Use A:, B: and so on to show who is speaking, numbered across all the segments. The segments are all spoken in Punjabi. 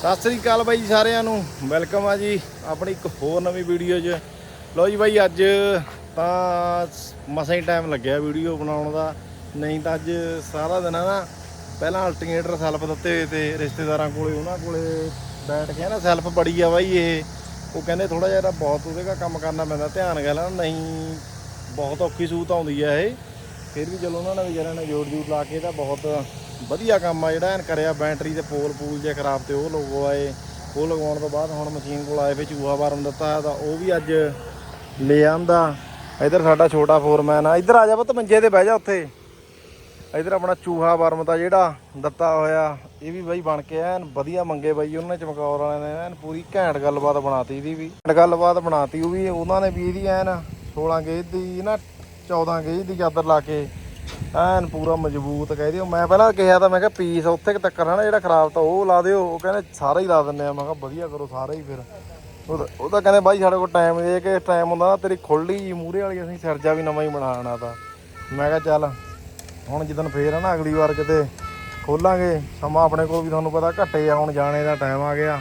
A: ਸਤਿ ਸ੍ਰੀ ਅਕਾਲ ਬਾਈ ਸਾਰਿਆਂ ਨੂੰ। ਵੈਲਕਮ ਆ ਜੀ ਆਪਣੀ ਇੱਕ ਹੋਰ ਨਵੀਂ ਵੀਡੀਓ 'ਚ। ਲਓ ਜੀ ਬਾਈ, ਅੱਜ ਤਾਂ ਮਸਾਂ ਹੀ ਟਾਈਮ ਲੱਗਿਆ ਵੀਡੀਓ ਬਣਾਉਣ ਦਾ। ਨਹੀਂ ਤਾਂ ਅੱਜ ਸਾਰਾ ਦਿਨ ਆ ਨਾ, ਪਹਿਲਾਂ ਅਲਟਰਨੇਟਰ ਸੈਲਫ ਦਿੱਤੇ ਹੋਏ ਤੇ ਰਿਸ਼ਤੇਦਾਰਾਂ ਕੋਲੇ, ਉਹਨਾਂ ਕੋਲੇ ਬੈਠ ਕੇ ਨਾ ਸੈਲਫ ਬੜੀ ਆ ਬਾਈ ਇਹ। ਉਹ ਕਹਿੰਦੇ ਥੋੜਾ ਜਿਹਾ ਇਹਦਾ ਬਹੁਤ ਉਹਦੇ ਦਾ ਕੰਮ ਕਰਨਾ ਪੈਂਦਾ, ਧਿਆਨ ਗੱਲ ਨਾਲ ਨਹੀਂ, ਬਹੁਤ ਔਖੀ ਸੂਤ ਆਉਂਦੀ ਆ ਇਹ। ਫਿਰ ਵੀ ਚਲੋ ਉਹਨਾਂ ਨੇ ਵਿਚਾਰਿਆਂ ਨੇ ਜੋੜ ਜੂੜ ਲਾ ਕੇ ਇਹਦਾ ਬਹੁਤ ਵਧੀਆ ਕੰਮ ਆ ਜਿਹੜਾ ਐਨ ਕਰਿਆ, ਬੈਟਰੀ ਤੇ ਪੋਲ ਪੂਲ ਜੇ ਖਰਾਬ ਤੇ ਉਹ ਲਗਵਾਏ। ਉਹ ਲਗਵਾਉਣ ਤੋਂ ਬਾਅਦ ਹੁਣ ਮਸ਼ੀਨ ਕੋਲ ਆਏ ਫੇ ਚੂਹਾ ਵਾਰਮ ਦਿੱਤਾ, ਤਾਂ ਉਹ ਵੀ ਅੱਜ ਲੈ ਆਂਦਾ। ਇਧਰ ਸਾਡਾ ਛੋਟਾ ਫੋਰਮੈਨ ਆ। ਇਧਰ ਆ ਜਾ ਪੁੱਤ, ਮੰਜੇ ਤੇ ਬਹਿ ਜਾ ਉੱਥੇ। ਇਧਰ ਆਪਣਾ ਚੂਹਾ ਵਰਮ ਦਾ ਜਿਹੜਾ ਦਿੱਤਾ ਹੋਇਆ, ਇਹ ਵੀ ਬਾਈ ਬਣ ਕੇ ਐਨ ਵਧੀਆ ਮੰਗੇ ਬਾਈ ਉਹਨਾਂ ਨੇ ਚਮਕੌਰ ਵਾਲਿਆਂ ਨੇ ਐਨ ਪੂਰੀ ਘੈਂਟ ਗੱਲਬਾਤ ਬਣਾਤੀ ਇਹਦੀ ਵੀ। ਘੈਂਟ ਗੱਲਬਾਤ ਬਣਾਤੀ ਉਹ ਵੀ, ਉਹਨਾਂ ਨੇ ਵੀ ਇਹਦੀ ਐਨ 16 ਗੇਜ ਦੀ ਨਾ 14 ਗੇਜ ਦੀ ਚਾਦਰ ਲਾ ਕੇ ਐਨ ਪੂਰਾ ਮਜ਼ਬੂਤ ਕਹਿ ਦਿਓ। ਮੈਂ ਪਹਿਲਾਂ ਕਿਹਾ ਤਾਂ ਮੈਂ ਕਿਹਾ ਪੀਸ ਉੱਥੇ ਕੁ ਤੱਕ ਹਨਾ, ਜਿਹੜਾ ਖਰਾਬ ਤਾਂ ਉਹ ਲਾ ਦਿਓ। ਉਹ ਕਹਿੰਦੇ ਸਾਰਾ ਹੀ ਲਾ ਦਿੰਦੇ ਆ। ਮੈਂ ਕਿਹਾ ਵਧੀਆ ਕਰੋ ਸਾਰਾ ਹੀ ਫਿਰ। ਉਹ ਤਾਂ- ਉਹ ਤਾਂ ਕਹਿੰਦੇ ਬਾਈ ਸਾਡੇ ਕੋਲ ਟਾਈਮ ਜੇ ਕਿ ਟਾਈਮ ਹੁੰਦਾ ਨਾ, ਤੇਰੀ ਖੁੱਲੀ ਜੀ ਮੂਰੇ ਵਾਲੀ ਅਸੀਂ ਸਰਜਾ ਵੀ ਨਵਾਂ ਹੀ ਬਣਾਉਣਾ ਤਾਂ। ਮੈਂ ਕਿਹਾ ਚੱਲ, ਹੁਣ ਜਦੋਂ ਫੇਰ ਆ ਨਾ ਅਗਲੀ ਵਾਰ ਕਿਤੇ ਖੋਲਾਂਗੇ, ਸਮਾਂ ਆਪਣੇ ਕੋਲ ਵੀ ਤੁਹਾਨੂੰ ਪਤਾ ਘੱਟੇ ਆ, ਹੁਣ ਜਾਣੇ ਦਾ ਟਾਈਮ ਆ ਗਿਆ।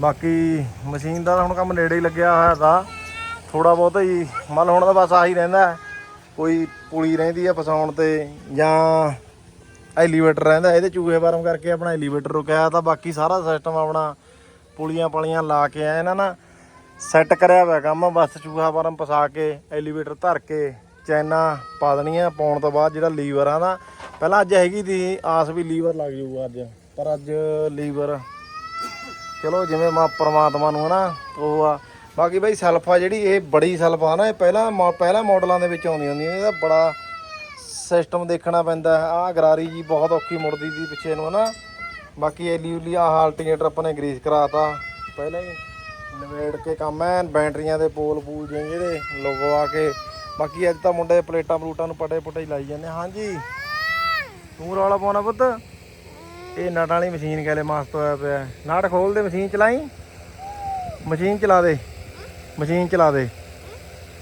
A: ਬਾਕੀ ਮਸ਼ੀਨ ਦਾ ਤਾਂ ਹੁਣ ਕੰਮ ਨੇੜੇ ਹੀ ਲੱਗਿਆ ਹੋਇਆ ਤਾਂ ਥੋੜਾ ਬਹੁਤ ਹੀ ਮਨ ਹੁਣ ਤਾਂ ਬਸ ਆਹੀ ਰਹਿੰਦਾ। ਕੋਈ ਪੁਲੀ ਰਹਿੰਦੀ ਆ ਫਸਾਉਣ ਤੇ ਜਾਂ ਐਲੀਵੇਟਰ ਰਹਿੰਦਾ, ਇਹਦੇ ਚੂਹੇ ਵਾਰਮ ਕਰਕੇ ਆਪਣਾ ਐਲੀਵੇਟਰ ਰੁਕਿਆ ਤਾਂ ਬਾਕੀ ਸਾਰਾ ਸਿਸਟਮ ਆਪਣਾ ਪੁਲੀਆਂ ਪਲੀਆਂ ਲਾ ਕੇ ਆ ਇਹਨਾਂ ਨਾ ਸੈੱਟ ਕਰਿਆ ਹੋਇਆ ਕੰਮ, ਬਸ ਚੂਹਾ ਵਾਰਮ ਫਸਾ ਕੇ ਐਲੀਵੇਟਰ ਧਰ ਕੇ, ਚੈਨਾ ਪਾ ਦੇਣੀਆਂ, ਪਾਉਣ ਤੋਂ ਬਾਅਦ ਜਿਹੜਾ ਲੀਵਰ ਆ ਨਾ, ਪਹਿਲਾਂ ਅੱਜ ਹੈਗੀ ਦੀ ਆਸ ਵੀ ਲੀਵਰ ਲੱਗ ਜਾਊਗਾ ਅੱਜ, ਪਰ ਅੱਜ ਲੀਵਰ ਚਲੋ ਜਿਵੇਂ ਮਾ ਪਰਮਾਤਮਾ ਨੂੰ ਹਨਾ, ਉਹ ਆ ਬਾਕੀ ਬਈ ਸੈਲਫਾ ਜਿਹੜੀ, ਇਹ ਬੜੀ ਸੈਲਫਾ ਨਾ, ਇਹ ਪਹਿਲਾਂ ਮੋ- ਪਹਿਲਾਂ ਮਾਡਲਾਂ ਦੇ ਵਿੱਚ ਆਉਂਦੀ ਹੁੰਦੀ ਇਹਦਾ ਬੜਾ ਸਿਸਟਮ ਦੇਖਣਾ ਪੈਂਦਾ ਆ ਗਰਾਰੀ ਜੀ ਬਹੁਤ ਔਖੀ ਮੁੜਦੀ ਦੀ ਪਿੱਛੇ ਨੂੰ, ਹਨਾ। ਬਾਕੀ ਐਲੀ ਉਲੀ ਆਹ ਆਲਟਰਨੇਟਰ ਆਪਾਂ ਨੇ ਗਰੀਸ ਕਰਾਤਾ। ਪਹਿਲਾਂ ਹੀ ਨਵੇੜ ਕੇ ਕੰਮ ਐ ਬੈਟਰੀਆਂ ਦੇ ਪੋਲ ਪੂਲ ਜਿਹੇ ਜਿਹੜੇ ਲਗਵਾ ਕੇ। ਬਾਕੀ ਅੱਜ ਤਾਂ ਮੁੰਡੇ ਪਲੇਟਾਂ ਪਲੂਟਾਂ ਨੂੰ ਪਟੇ ਪਟੇ ਲਾਈ ਜਾਂਦੇ ਹਾਂਜੀ। ਤੂੰ ਰੌਲਾ ਪਾਉਣਾ ਪੁੱਤ। ਇਹ ਨਟ ਵਾਲੀ ਮਸ਼ੀਨ ਕਹਿੰਦੇ ਮਸਤ ਹੋਇਆ ਪਿਆ। ਨਟ ਖੋਲ ਦੇ, ਮਸ਼ੀਨ ਚਲਾਈ? ਮਸ਼ੀਨ ਚਲਾ ਦੇ। ਮਸ਼ੀਨ ਚਲਾ ਦੇ।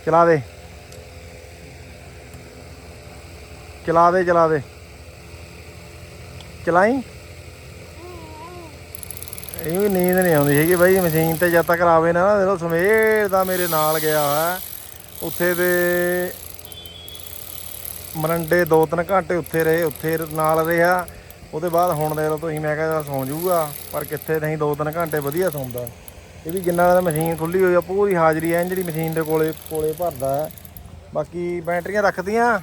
A: ਚਲਾ ਦੇ। ਚਲਾ ਦੇ ਚਲਾ ਦੇ। ਚਲਾਈ? ਇਹ ਵੀ ਨੀਂਦ ਨਹੀਂ ਆਉਂਦੀ ਹੈਗੀ ਬਾਈ, ਮਸ਼ੀਨ ਤੇ ਜਦ ਤੱਕ ਆਵੇ ਨਾ ਨਾ ਦੇਖੋ ਸਵੇਰ ਦਾ ਮੇਰੇ ਨਾਲ ਗਿਆ ਹੋਇਆ, ਉੱਥੇ ਦੇ ਮਰੰਡੇ ਦੋ ਤਿੰਨ ਘੰਟੇ ਉੱਥੇ ਰਹੇ, ਉੱਥੇ ਨਾਲ ਰਿਹਾ। ਉਹਦੇ ਬਾਅਦ ਹੁਣ ਦੇ ਲੋ ਤੁਸੀਂ, ਮੈਂ ਕਹਿੰਦਾ ਸੌਂ ਜਾਊਗਾ, ਪਰ ਕਿੱਥੇ ਨਹੀਂ, ਦੋ ਤਿੰਨ ਘੰਟੇ ਵਧੀਆ ਸੌਂਦਾ। ਇਹ ਵੀ ਜਿੰਨਾ ਦਾ ਮਸ਼ੀਨ ਖੁੱਲੀ ਹੋਈ ਆ ਪੂਰੀ ਹਾਜ਼ਰੀ ਐ ਜਿਹੜੀ ਮਸ਼ੀਨ ਦੇ ਕੋਲੇ ਕੋਲੇ ਭਰਦਾ ਹੈ ਬਾਕੀ ਬੈਟਰੀਆਂ ਰੱਖਦੀਆਂ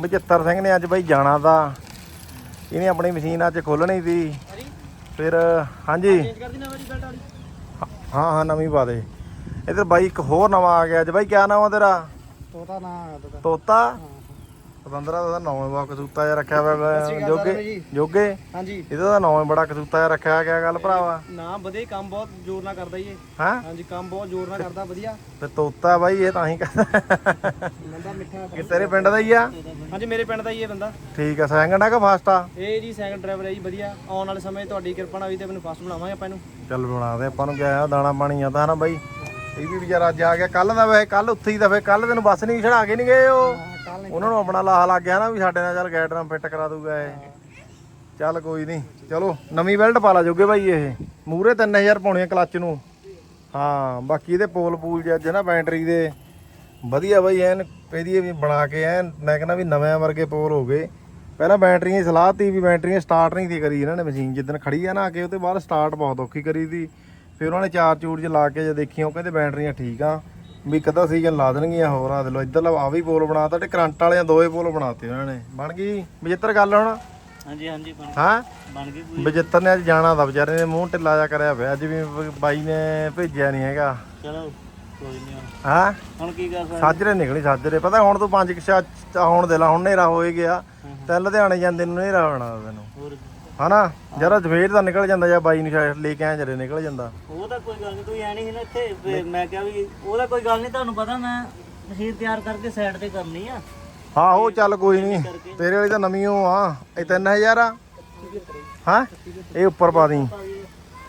A: ਬਚਿੱਤਰ ਸਿੰਘ ਨੇ ਅੱਜ ਬਾਈ ਜਾਣਾ ਤਾਂ ਇਹਨੇ ਆਪਣੀ ਮਸ਼ੀਨ ਅੱਜ ਖੋਲਣੀ ਸੀ। ਫਿਰ ਹਾਂਜੀ। ਹਾਂ ਹਾਂ ਨਵੀਂ ਪਾ ਦੇ। ਇਧਰ ਬਾਈ ਇੱਕ ਹੋਰ ਨਵਾਂ ਆ ਗਿਆ। ਅੱਜ ਬਾਈ ਕਿਆ ਨਾਮ ਆ ਤੇਰਾ?
B: ਤੋਤਾ ਨਾ ਆਇਆ ਤੋਤਾ।
A: ਤੋਤਾ? ਪਤੰਦਰਾ ਦਾ ਨਾਮ ਹੈ ਕਸੂਤਾ ਜਿਹਾ ਰੱਖਿਆ ਹੋਇਆ ਜੋਗੇ ਜੋਗੇ?
B: ਹਾਂਜੀ।
A: ਇਹਦਾ ਤਾਂ ਨਾਮ ਬੜਾ ਕਸੂਤਾ ਜਿਹਾ ਰੱਖਿਆ ਗਿਆ ਗੱਲ ਭਰਾਵਾ?
B: ਨਾ ਵਧੀਆ ਕੰਮ ਬਹੁਤ ਜ਼ੋਰ ਨਾਲ ਕਰਦਾ ਜੀ
A: ਹਾਂ?
B: ਹਾਂਜੀ ਕੰਮ ਬਹੁਤ ਜ਼ੋਰ ਨਾਲ ਕਰਦਾ ਵਧੀਆ।
A: ਤੇ ਤੋਤਾ ਬਾਈ ਇਹ ਤਾਂ ਹੀ ਕਹਿੰਦਾ
B: ਬੰਦਾ ਮਿੱਠਾ
A: ਕਿ ਤੇਰੇ ਪਿੰਡ ਦਾ ਹੀ ਆ?
B: ਹਾਂਜੀ ਮੇਰੇ ਪਿੰਡ ਦਾ ਹੀ ਇਹ ਬੰਦਾ।
A: ਠੀਕ ਆ ਸੈਕਿੰਡ ਆ ਕਿ ਫਸਟ ਆ?
B: ਇਹ ਜੀ ਸੈਕੰਡ ਡਰਾਈਵਰ ਹੈ ਜੀ ਵਧੀਆ। ਆਉਣ ਵਾਲੇ ਸਮੇਂ ਤੁਹਾਡੀ ਕਿਰਪਾ ਨਾਲ ਵੀ ਤੇ ਮੈਨੂੰ ਫਸਟ ਬਣਾਵਾਂਗੇ ਆਪਾਂ ਇਹਨੂੰ।
A: ਚੱਲ ਬਣਾ ਦੇ ਆਪਾਂ ਨੂੰ ਕਿਹਾ ਦਾਣਾ ਪਾਣੀ ਆ ਤਾਂ ਨਾ ਬਾਈ? ਇਹ ਵੀ ਵਿਚਾਰਾ ਅੱਜ ਆ ਗਿਆ। ਕੱਲ ਦਾ ਵੈਸੇ ਕੱਲ ਉੱਥੇ ਹੀ ਦਾ ਫੇ ਕੱਲ ਤੈਨੂੰ ਬੱਸ ਨਹੀਂ ਛੜਾ ਕੇ ਨਹੀਂ ਗਏ ਉਹ। ਉਹਨਾਂ ਨੂੰ ਆਪਣਾ ਲਾਹ ਲੱਗ ਗਿਆ ਨਾ ਵੀ ਸਾਡੇ ਨਾਲ ਚੱਲ ਗੈਟ ਨਾਲ ਫਿੱਟ ਕਰਾ ਦੂਗਾ ਇਹ। ਚੱਲ ਕੋਈ ਨਹੀਂ ਚਲੋ ਨਵੀਂ ਬੈਲਟ ਪਾ ਲਾ ਜੋਗੇ ਬਾਈ ਇਹ। ਮੂਰੇ 3000 ਪਾਉਣੀ ਕਲੱਚ ਨੂੰ। ਹਾਂ ਬਾਕੀ ਇਹਦੇ ਪੋਲ ਪੂਲ ਜੇ ਅੱਜ ਨਾ ਬੈਟਰੀ ਦੇ। ਵਧੀਆ ਬਾਈ ਐਨ ਇਹਦੀ ਵੀ ਬਣਾ ਕੇ ਐਨ ਮੈਂ ਕਹਿੰਦਾ ਵੀ ਨਵੇਂ ਵਰਗੇ ਪੋਲ ਹੋ ਗਏ। ਪਹਿਲਾਂ ਬੈਟਰੀਆਂ ਸਲਾਹ ਤੀ ਵੀ ਬੈਟਰੀਆਂ ਸਟਾਰਟ ਨਹੀਂ ਸੀ ਕਰੀ ਇਹਨਾਂ ਨੇ ਮਸ਼ੀਨ। ਜਿੱਦਣ ਖੜੀ ਆ ਨਾ ਆ ਕੇ ਉਹਦੇ ਬਾਅਦ ਸਟਾਰਟ ਬਹੁਤ ਔਖੀ ਕਰੀ ਦੀ। ਫਿਰ ਉਹਨਾਂ ਨੇ ਚਾਰ ਚੂਰ ਚ ਲਾ ਕੇ ਜੇ ਦੇਖੀਆਂ ਉਹ ਕਹਿੰਦੇ ਬੈਟਰੀਆਂ ਠੀਕ ਆ। ਵੀ ਕਦਾ ਸੀਜ਼ਨ ਲਾ ਦੇਣਗੀਆਂ ਹੋਰ ਆ ਦੇ ਲੋ ਇੱਧਰ ਆ ਵੀ ਪੋਲ ਬਣਾਤਾ ਤੇ ਕਰੰਟ ਵਾਲਿਆਂ ਦੋਏ ਪੋਲ ਬਣਾਤੇ ਉਹਨਾਂ ਨੇ। ਬਣ ਗਈ ਬਜਿੱਤਰ ਗੱਲ ਹੁਣ?
B: ਹਾਂਜੀ ਹਾਂਜੀ
A: ਹਾਂ?
B: ਬਣ ਗਈ
A: ਬਜਿੱਤਰ ਨੇ ਅੱਜ ਜਾਣਾ ਦਾ ਵਿਚਾਰੇ ਨੇ ਮੂੰਹ ਢਿੱਲਾ ਜਾ ਕਰਿਆ ਪਿਆ ਅੱਜ ਵੀ ਬਾਈ ਨੇ ਭੇਜਿਆ ਨਹੀਂ ਹੈਗਾ।
B: ਚਲੋ ਕੋਈ ਨਹੀਂ
A: ਹਾਂ?
B: ਹੁਣ ਕੀ ਕਰ ਸਕਦੇ
A: ਸਾਜਰੇ ਨਿਕਲੀ ਸਾਜਰੇ। ਪਤਾ ਹੁਣ ਤੂੰ ਪੰਜ ਕਿਸ਼ਾ ਹੁਣ ਦੇ ਲਾ ਹੁਣ ਹਨੇਰਾ ਹੋਏ ਗਿਆ। ਤੇ ਲੁਧਿਆਣੇ ਜਾਂਦੇ ਨੂੰ ਹਨੇਰਾ ਹੋਣਾ ਤੈਨੂੰ।
B: ਹੋਰ
A: ਹਨਾ? ਜਰਾ ਜਵੇਰ ਦਾ ਨਿਕਲ ਜਾਂਦਾ ਜਾਂ ਬਾਈ ਨੂੰ ਸ਼ਾਇਦ ਲੈ ਕੇ ਆਇਆ ਜਰੇ ਨਿਕਲ ਜਾਂਦਾ।
B: ਉਹ ਤਾਂ ਕੋਈ ਗੱਲ ਨਹੀਂ ਤੁਸੀਂ ਐ ਨਹੀਂ ਸੀ ਨਾ ਇੱਥੇ ਵੀ ਮੈਂ ਕਿਹਾ ਵੀ ਉਹਦਾ ਕੋਈ ਗੱਲ ਨਹੀਂ ਤੁਹਾਨੂੰ ਪਤਾ ਮੈਂ ਮਸ਼ੀਨ ਤਿਆਰ ਕਰਕੇ ਸਾਈਡ ਤੇ ਕਰਨੀ ਆ।
A: ਹਾਂ ਉਹ ਚੱਲ ਕੋਈ ਨਹੀਂ ਤੇਰੇ ਵਾਲੀ ਤਾਂ ਨਵੀਂ ਓ ਆ ਇਹ 3000 ਆ। ਹਾਂ? ਇਹ ਉੱਪਰ ਪਾ ਦੀ।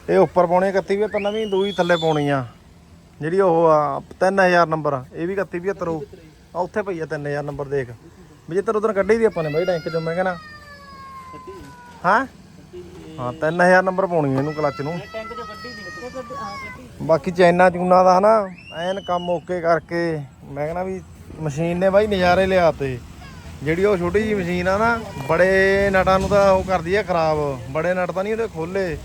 A: ਇਹ ਉੱਪਰ ਪਾਉਣੀ 31 ਵੀ ਪਰ ਨਵੀਂ ਦੂਈ ਥੱਲੇ ਪਾਉਣੀ ਆ। ਜਿਹੜੀ ਉਹ ਆ 3000 ਨੰਬਰ ਇਹ ਵੀ 31 75 ਆ ਉੱਥੇ ਪਈ ਆ 3000 ਨੰਬਰ ਦੇਖ। ਵੀ ਜੇ ਤਰ ਉਧਰ ਕੱਢੀ ਦੀ ਆਪਾਂ ਨੇ ਬਾਈ ਟੈਂਕ ਚੋਂ ਮੈਂ ਕਹਿੰਦਾ ਹਾਂ? ਹਾਂ 3000 ਨੰਬਰ ਪਾਉਣੀ ਇਹਨੂੰ ਕਲੱਚ ਨੂੰ।
B: ਟੈਂਕ ਚੋਂ ਗੱਡੀ ਨਹੀਂ
A: ਬਾਕੀ ਚੈਨਾ ਚੂਨਾ ਦਾ ਹਨਾ, ਐਨ ਕੰਮ ਓਕੇ ਕਰਕੇ, ਮੈਂ ਕਹਿੰਦਾ ਵੀ ਮਸ਼ੀਨ ਨੇ ਬਾਈ ਨਜ਼ਾਰੇ ਲਿਆਤੇ। ਜਿਹੜੀ ਉਹ ਛੋਟੀ ਜੀ ਮਸ਼ੀਨ ਆ ਨਾ, ਬੜੇ ਨਟਾਂ ਨੂੰ ਤਾਂ ਉਹ ਕਰਦੀ ਆ ਖਰਾਬ। ਬੜੇ ਨਟ ਤਾਂ ਨਹੀਂ ਉਹਦੇ ਖੋਲੇ,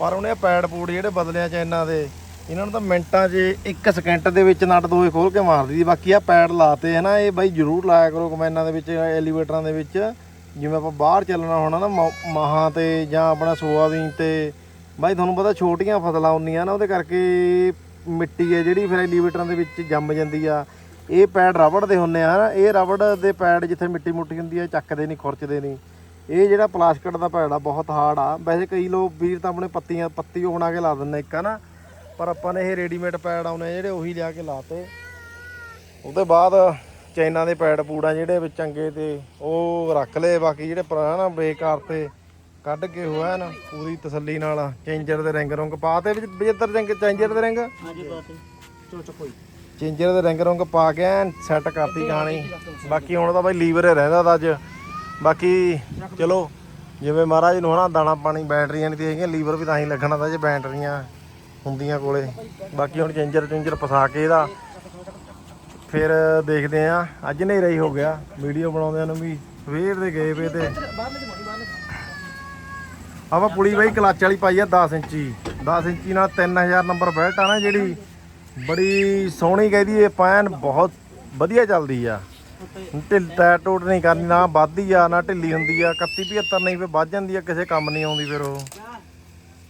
A: ਪਰ ਉਹਨੇ ਪੈਡ ਪੂੜ ਜਿਹੜੇ ਬਦਲਿਆ ਚੈਨਾ ਦੇ, ਇਹਨਾਂ ਨੂੰ ਤਾਂ ਮਿੰਟਾਂ 'ਚ ਇੱਕ ਸਕਿੰਟ ਦੇ ਵਿੱਚ ਨਟ ਦੋਏ ਖੋਲ ਕੇ ਮਾਰਦੀ ਦੀ ਬਾਕੀ ਆ ਪੈਡ ਲਾਤੇ ਹੈ ਨਾ ਇਹ ਬਾਈ ਜ਼ਰੂਰ ਲਾਇਆ ਕਰੋ ਕਮੈਨਾਂ ਦੇ ਵਿੱਚ, ਐਲੀਵੇਟਰਾਂ ਦੇ ਵਿੱਚ। ਜਿਵੇਂ ਆਪਾਂ ਬਾਹਰ ਚੱਲਣਾ ਹੋਣਾ ਨਾ, ਮ- ਮਹਾਂ ਤੇ ਜਾਂ ਆਪਣਾ ਸੋਆਬੀਨ ਤੇ, ਬਾਈ ਤੁਹਾਨੂੰ ਪਤਾ ਛੋਟੀਆਂ ਫਸਲਾਂ ਹੁੰਦੀਆਂ ਨਾ, ਉਹਦੇ ਕਰਕੇ ਮਿੱਟੀ ਹੈ ਜਿਹੜੀ ਫਿਰ ਐਲੀਵੇਟਰਾਂ ਦੇ ਵਿੱਚ ਜੰਮ ਜਾਂਦੀ ਆ। ਇਹ ਪੈੜ ਰਬੜ ਦੇ ਹੁੰਦੇ ਆ ਨਾ, ਇਹ ਰਬੜ ਦੇ ਪੈਡ ਜਿੱਥੇ ਮਿੱਟੀ ਮੁੱਟੀ ਹੁੰਦੀ ਆ ਚੱਕਦੇ ਨਹੀਂ, ਖੁਰਚਦੇ ਨਹੀਂ। ਇਹ ਜਿਹੜਾ ਪਲਾਸਟਿਕ ਦਾ ਪੈੜ ਆ, ਬਹੁਤ ਹਾਰਡ ਆ। ਵੈਸੇ ਕਈ ਲੋਕ ਵੀਰ ਤਾਂ ਆਪਣੇ ਪੱਤੀਆਂ, ਪੱਤੀ ਉਹ ਬਣਾ ਕੇ ਲਾ ਦਿੰਦੇ ਇੱਕ ਨਾ ਪਰ ਆਪਾਂ ਨੇ ਇਹ ਰੈਡੀਮੇਡ ਪੈਡ ਆਉਨੇ ਆ ਜਿਹੜੇ ਉਹੀ ਲਿਆ ਕੇ ਲਾਤੇ। ਉਹਦੇ ਬਾਅਦ ਚਾਈਨਾ ਦੇ ਪੈਡ ਪੂੜਾ ਜਿਹੜੇ ਵਿੱਚ ਚੰਗੇ ਤੇ ਉਹ ਰੱਖ ਲਏ ਬਾਕੀ ਜਿਹੜੇ ਪੁਰਾਣਾ ਬੇਕਾਰ ਤੇ ਕੱਢ ਕੇ ਹੋਇਆ ਨਾ ਪੂਰੀ ਤਸੱਲੀ ਨਾਲ ਚੇਂਜਰ ਦੇ ਰਿੰਗ ਰੁੰਗ ਪਾਤੇ ਵਿੱਚ 75 ਰਿੰਗ ਚੇਂਜਰ ਦੇ ਰਿੰਗ?
B: ਹਾਂਜੀ ਚੋ
A: ਚੇਂਜਰ ਦੇ ਰਿੰਗ ਰੁੰਗ ਪਾ ਕੇ ਐਨ ਸੈੱਟ ਕਰਤੀ ਕਹਾਣੀ। ਬਾਕੀ ਹੁਣ ਤਾਂ ਬਾਈ ਲੀਵਰ ਰਹਿੰਦਾ ਤਾਂ ਅੱਜ। ਬਾਕੀ ਚਲੋ ਜਿਵੇਂ ਮਹਾਰਾਜ ਨੂੰ ਹਨਾ ਦਾਣਾ ਪਾਣੀ ਬੈਟਰੀਆਂ ਨਹੀਂ ਤੇ ਹੈਗੀਆਂ ਲੀਵਰ ਵੀ ਤਾਂ ਹੀ ਲੱਗਣਾ ਤਾਂ ਜੇ ਬੈਟਰੀਆਂ ਹੁੰਦੀਆਂ ਕੋਲੇ। ਬਾਕੀ ਹੁਣ ਚੇਂਜਰ ਚੇਂਜਰ ਫਸਾ ਕੇ ਇਹਦਾ ਫਿਰ ਦੇਖਦੇ ਆ। ਅੱਜ ਹਨੇਰਾ ਹੀ ਹੋ ਗਿਆ। ਵੀਡੀਓ ਬਣਾਉਂਦਿਆਂ ਨੂੰ ਵੀ ਸਵੇਰ ਦੇ ਗਏ ਵੇ ਤੇ। ਆਪਾਂ ਪੁਲੀ ਬਾਈ ਕਲੱਚ ਵਾਲੀ ਪਾਈ ਆ 10 ਇੰਚੀ। 10 ਇੰਚੀ ਨਾਲ 3000 ਨੰਬਰ ਬੈਲਟ ਆ ਨਾ ਜਿਹੜੀ। ਬੜੀ ਸੋਹਣੀ ਕਹਿੰਦੀ ਇਹ ਪੈਨ ਬਹੁਤ ਵਧੀਆ ਚੱਲਦੀ ਆ। ਢਿੱਲ ਟਾਇਰ ਟੋਟ ਨਹੀਂ ਕਰਨੀ, ਨਾ ਵੱਧਦੀ ਆ, ਨਾ ਢਿੱਲੀ ਹੁੰਦੀ ਆ। 31 75 ਨਹੀਂ, ਫਿਰ ਵੱਧ ਜਾਂਦੀ ਆ, ਕਿਸੇ ਕੰਮ ਨਹੀਂ ਆਉਂਦੀ ਫਿਰ ਉਹ।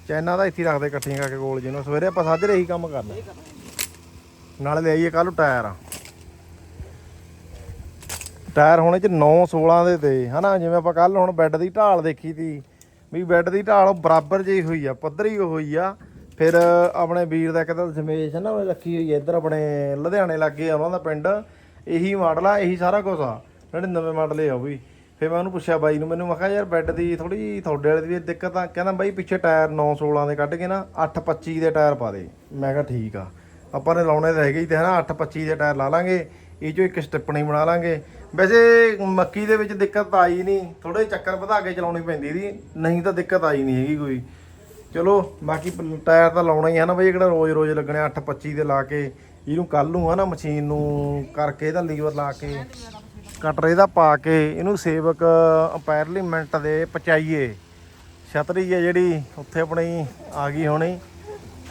A: ਚੈਨਾ ਦਾ ਇੱਥੇ ਰੱਖਦੇ ਇਕੱਠੀਆਂ ਕਰਕੇ ਕੋਲ ਜਿਹਨੂੰ। ਸਵੇਰੇ ਆਪਾਂ ਸਾਜਰੇ ਇਹੀ ਕੰਮ ਕਰਨਾ। ਨਾਲੇ ਲੈ ਆਈਏ ਕੱਲ ਨੂੰ ਟਾਇਰ। ਟਾਇਰ ਹੋਣੇ ਚ 9 16 ਦੇ ਤੇ, ਹਨਾ? ਜਿਵੇਂ ਆਪਾਂ ਕੱਲ ਹੁਣ ਬੈੱਡ ਦੀ ਢਾਲ ਦੇਖੀ ਤੀ, ਵੀ ਬੈੱਡ ਦੀ ਢਾਲ ਬਰਾਬਰ ਜਿਹੀ ਹੋਈ ਆ, ਪੱਧਰੀ ਹੋਈ ਆ। ਫਿਰ ਆਪਣੇ ਵੀਰ ਦਾ ਕਹਿੰਦਾ ਸਮੇਸ਼ ਹੈ ਨਾ ਉਹ ਰੱਖੀ ਹੋਈ ਆ ਇੱਧਰ ਆਪਣੇ ਲੁਧਿਆਣੇ ਲੱਗੇ ਆ, ਉਹਨਾਂ ਦਾ ਪਿੰਡ। ਇਹੀ ਮਾਡਲ ਆ, ਇਹੀ ਸਾਰਾ ਕੁਝ ਆ। ਜਿਹੜੇ ਨਵੇਂ ਮਾਡਲ ਆ ਉਹ ਵੀ। ਫਿਰ ਮੈਂ ਉਹਨੂੰ ਪੁੱਛਿਆ ਬਾਈ ਨੂੰ, ਮੈਨੂੰ ਮੈਂ ਕਿਹਾ, ਯਾਰ ਬੈੱਡ ਦੀ ਥੋੜੀ ਤੁਹਾਡੇ ਵਾਲੇ ਦੀ ਵੀ ਦਿੱਕਤ ਆ। ਕਹਿੰਦਾ, ਬਾਈ, ਪਿੱਛੇ ਟਾਇਰ 9 16 ਦੇ ਕੱਢ ਕੇ ਨਾ 825 ਦੇ ਟਾਇਰ ਪਾ ਦੇ। ਮੈਂ ਕਿਹਾ, ਠੀਕ ਆ। ਆਪਾਂ ਨੇ ਲਾਉਣੇ ਤਾਂ ਹੈਗੇ ਹੀ ਤੇ, ਹਨਾ? 825 ਦੇ ਟਾਇਰ ਲਾ ਲਾਂਗੇ। ਇਹ ਚੋਂ ਇੱਕ ਸਟਿੱਪਣੀ ਬਣਾ ਲਾਂਗੇ। ਵੈਸੇ ਮੱਕੀ ਦੇ ਵਿੱਚ ਦਿੱਕਤ ਤਾਂ ਆਈ ਨਹੀਂ ਥੋੜੇ ਚੱਕਰ ਵਧਾ ਕੇ ਚਲਾਉਣੀ ਪੈਂਦੀ ਦੀ ਨਹੀਂ ਤਾਂ ਦਿੱਕਤ ਆਈ ਨਹੀਂ ਹੈਗੀ ਕੋਈ। ਚਲੋ, ਬਾਕੀ ਟਾਇਰ ਤਾਂ ਲਾਉਣਾ ਹੀ ਹੈ ਨਾ ਬਈ, ਜਿਹੜਾ ਰੋਜ਼ ਰੋਜ਼ ਲੱਗਣੇ 825 ਦੇ ਲਾ ਕੇ, ਇਹਨੂੰ ਕੱਲ ਨੂੰ ਹਨਾ ਮਸ਼ੀਨ ਨੂੰ ਕਰਕੇ ਇਹਦਾ ਲੀਵਰ ਲਾ ਕੇ, ਕਟਰ ਇਹਦਾ ਪਾ ਕੇ, ਇਹਨੂੰ ਸੇਵਕ ਅਪੈਰਲੀਮੈਂਟ ਦੇ ਪਚਾਈਏ। ਛਤਰੀ ਹੈ ਜਿਹੜੀ, ਉੱਥੇ ਆਪਣੀ ਆ ਗਈ ਹੋਣੀ।